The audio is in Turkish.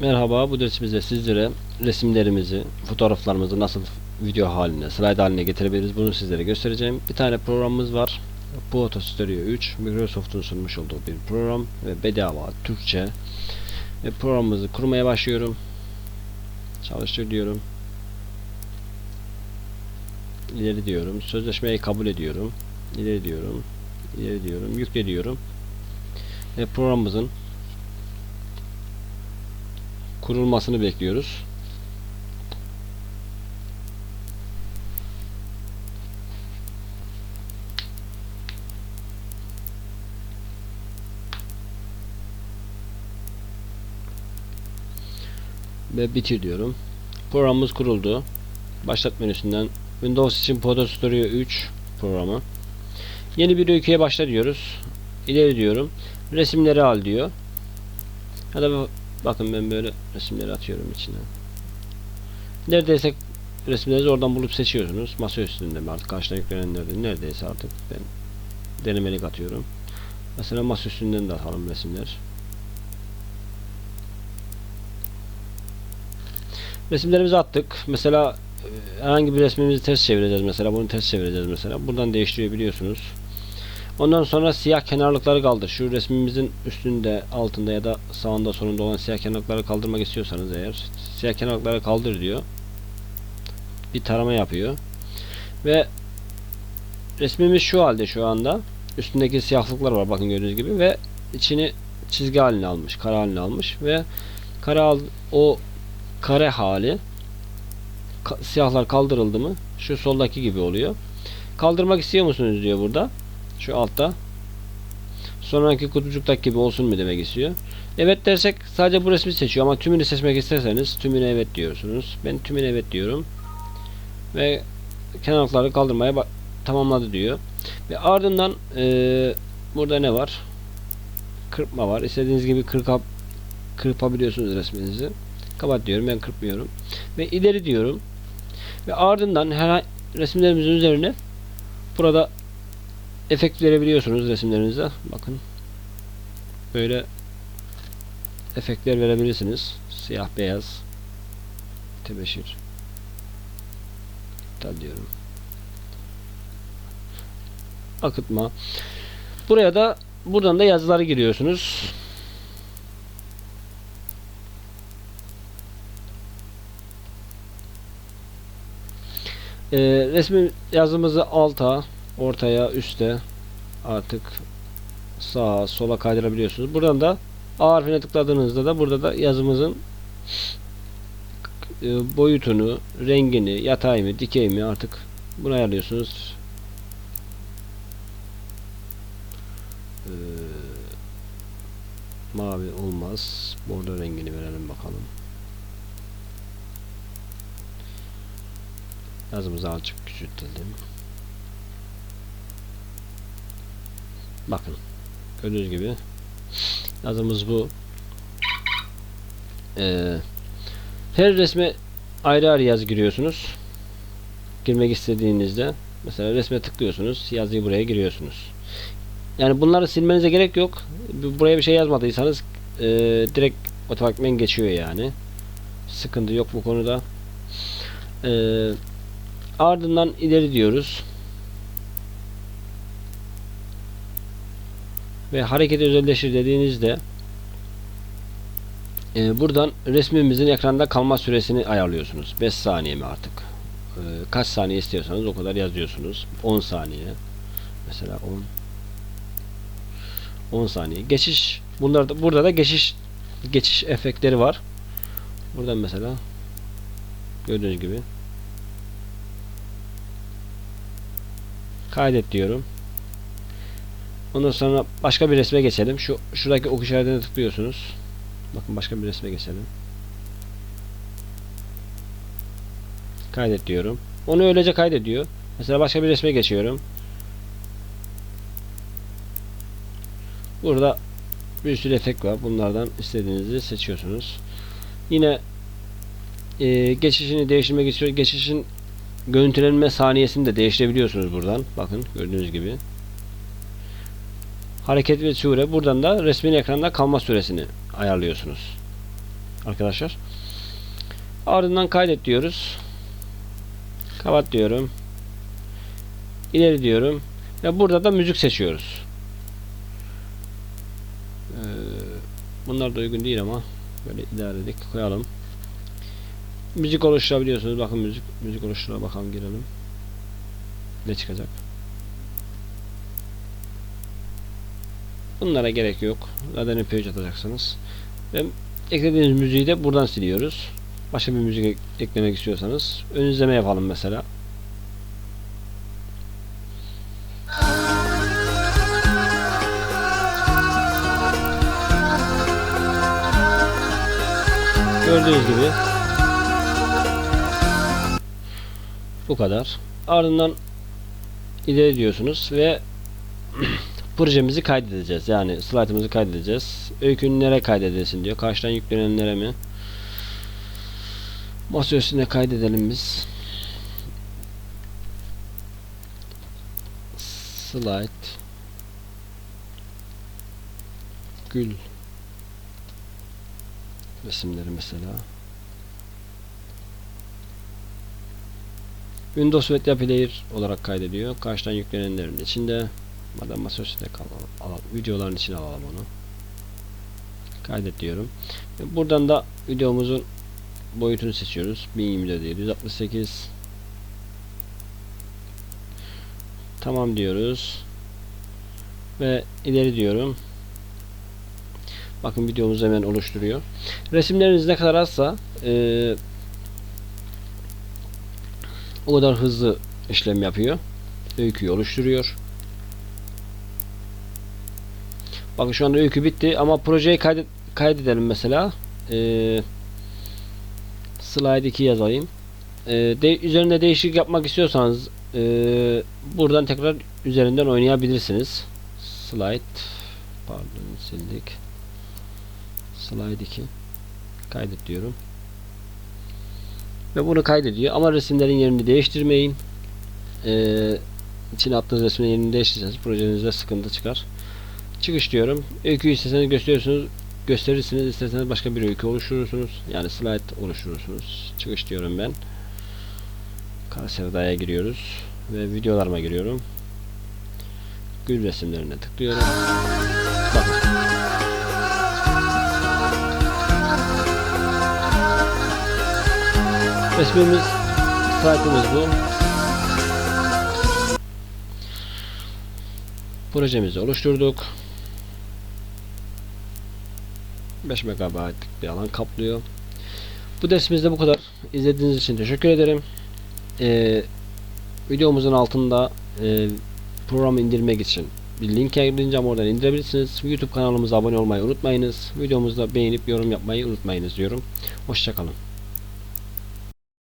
Merhaba, bu dersimizde sizlere resimlerimizi, fotoğraflarımızı nasıl video haline, slide haline getirebiliriz bunu sizlere göstereceğim. Bir tane programımız var. Photo Studio 3, Microsoft'un sunmuş olduğu bir program ve bedava Türkçe. Ve programımızı kurmaya başlıyorum. Çalıştır diyorum. İleri diyorum. Sözleşmeyi kabul ediyorum. İleri diyorum. İleri diyorum. Yükle diyorum. Ve programımızın kurulmasını bekliyoruz. Ve bitir diyorum. Programımız kuruldu. Başlat menüsünden Windows için Photo Studio 3 programı. Yeni bir öyküye başla diyoruz. İleri diyorum. Resimleri al diyor. Ya da Bakın ben böyle resimleri atıyorum içine. Neredeyse resimleri oradan bulup seçiyorsunuz. Masa üstünde mi artık karşına yüklenenlerde neredeyse artık ben denemelik atıyorum. Mesela masa üstünden de atalım resimler. Resimlerimizi attık. Mesela e, herhangi bir resmimizi ters çevireceğiz mesela. Bunu ters çevireceğiz mesela. Buradan değiştirebiliyorsunuz. Ondan sonra siyah kenarlıkları kaldır. Şu resmimizin üstünde, altında ya da sağında sonunda olan siyah kenarlıkları kaldırmak istiyorsanız eğer siyah kenarlıkları kaldır diyor. Bir tarama yapıyor. Ve resmimiz şu halde şu anda. Üstündeki siyahlıklar var bakın gördüğünüz gibi ve içini çizgi haline almış, kare haline almış ve kare o kare hali ka, siyahlar kaldırıldı mı şu soldaki gibi oluyor. Kaldırmak istiyor musunuz diyor burada. Şu altta. Sonraki kutucuktaki gibi olsun mu demek istiyor. Evet dersek sadece bu resmi seçiyor ama tümünü seçmek isterseniz tümüne evet diyorsunuz. Ben tümüne evet diyorum. Ve kenarlıkları kaldırmaya tamamladı diyor. Ve ardından ee, burada ne var? Kırpma var. İstediğiniz gibi kırkap kırpabiliyorsunuz resminizi. Kapat diyorum. Ben kırpmıyorum. Ve ileri diyorum. Ve ardından her resimlerimizin üzerine burada efekt verebiliyorsunuz resimlerinize. Bakın. Böyle efektler verebilirsiniz. Siyah beyaz tebeşir. İptal diyorum. Akıtma. Buraya da buradan da yazıları giriyorsunuz. Ee, resmi yazımızı alta ortaya, üste artık sağa, sola kaydırabiliyorsunuz. Buradan da A harfine tıkladığınızda da burada da yazımızın e, boyutunu, rengini, yatay mı, dikey mi artık bunu ayarlıyorsunuz. Ee, mavi olmaz. Bordo rengini verelim bakalım. Yazımızı azıcık küçültelim. Bakın. Gördüğünüz gibi yazımız bu. Ee, her resme ayrı ayrı yaz giriyorsunuz. Girmek istediğinizde mesela resme tıklıyorsunuz. Yazıyı buraya giriyorsunuz. Yani bunları silmenize gerek yok. Buraya bir şey yazmadıysanız e, direkt otomatikman geçiyor yani. Sıkıntı yok bu konuda. E, ardından ileri diyoruz. Ve hareket özelleştir dediğinizde e, buradan resmimizin ekranda kalma süresini ayarlıyorsunuz. 5 saniye mi artık? E, kaç saniye istiyorsanız o kadar yazıyorsunuz. 10 saniye. Mesela 10 10 saniye. Geçiş bunlar da, burada da geçiş geçiş efektleri var. Buradan mesela gördüğünüz gibi kaydet diyorum. Ondan sonra başka bir resme geçelim. Şu şuradaki ok işaretine tıklıyorsunuz. Bakın başka bir resme geçelim. Kaydet diyorum. Onu öylece kaydediyor. Mesela başka bir resme geçiyorum. Burada bir sürü efekt var. Bunlardan istediğinizi seçiyorsunuz. Yine e, geçişini değiştirmek istiyor. Geçişin görüntülenme saniyesini de değiştirebiliyorsunuz buradan. Bakın gördüğünüz gibi hareket ve süre buradan da resmin ekranda kalma süresini ayarlıyorsunuz. arkadaşlar. Ardından kaydet diyoruz. Kapat diyorum. İleri diyorum. Ve burada da müzik seçiyoruz. Ee, bunlar da uygun değil ama böyle idare edik koyalım. Müzik oluşturabiliyorsunuz. Bakın müzik müzik oluştura bakalım girelim. Ne çıkacak? Bunlara gerek yok. Zaten MP3 atacaksınız. Ve eklediğiniz müziği de buradan siliyoruz. Başka bir müzik ek- eklemek istiyorsanız ön izleme yapalım mesela. Gördüğünüz gibi bu kadar. Ardından ileri diyorsunuz ve projemizi kaydedeceğiz. Yani slaytımızı kaydedeceğiz. Öykünün nereye kaydedilsin diyor. Karşıdan yüklenenlere mi? Masa üstüne kaydedelim biz. Slide Gül resimleri mesela. Windows Media Player olarak kaydediyor. Karşıdan yüklenenlerin içinde Madem masaüstünde kalalım. Alalım. Videoların içine alalım onu. Kaydet diyorum. Buradan da videomuzun boyutunu seçiyoruz. 1024 değil. 168 Tamam diyoruz. Ve ileri diyorum. Bakın videomuz hemen oluşturuyor. Resimleriniz ne kadar azsa eee o kadar hızlı işlem yapıyor. Öyküyü oluşturuyor. Bakın şu anda öykü bitti ama projeyi kaydet kaydedelim mesela. Ee, slide 2 yazayım. Ee, de, üzerinde değişiklik yapmak istiyorsanız e, buradan tekrar üzerinden oynayabilirsiniz. Slide pardon sildik. Slide 2 kaydet diyorum. Ve bunu kaydediyor ama resimlerin yerini değiştirmeyin. Ee, içine attığınız resmin yerini değiştirirseniz projenizde sıkıntı çıkar. Çıkış diyorum. Öyküyü isterseniz gösteriyorsunuz. Gösterirsiniz. isterseniz başka bir öykü oluşturursunuz. Yani slide oluşturursunuz. Çıkış diyorum ben. Kara sevdaya giriyoruz. Ve videolarıma giriyorum. Gül resimlerine tıklıyorum. Bakın. Resmimiz, slide'ımız bu. Projemizi oluşturduk. 5 MB'lik bir alan kaplıyor. Bu dersimizde bu kadar. İzlediğiniz için teşekkür ederim. Ee, videomuzun altında e, programı indirmek için bir link ekleyeceğim oradan indirebilirsiniz. YouTube kanalımıza abone olmayı unutmayınız. Videomuzda beğenip yorum yapmayı unutmayınız diyorum. Hoşçakalın.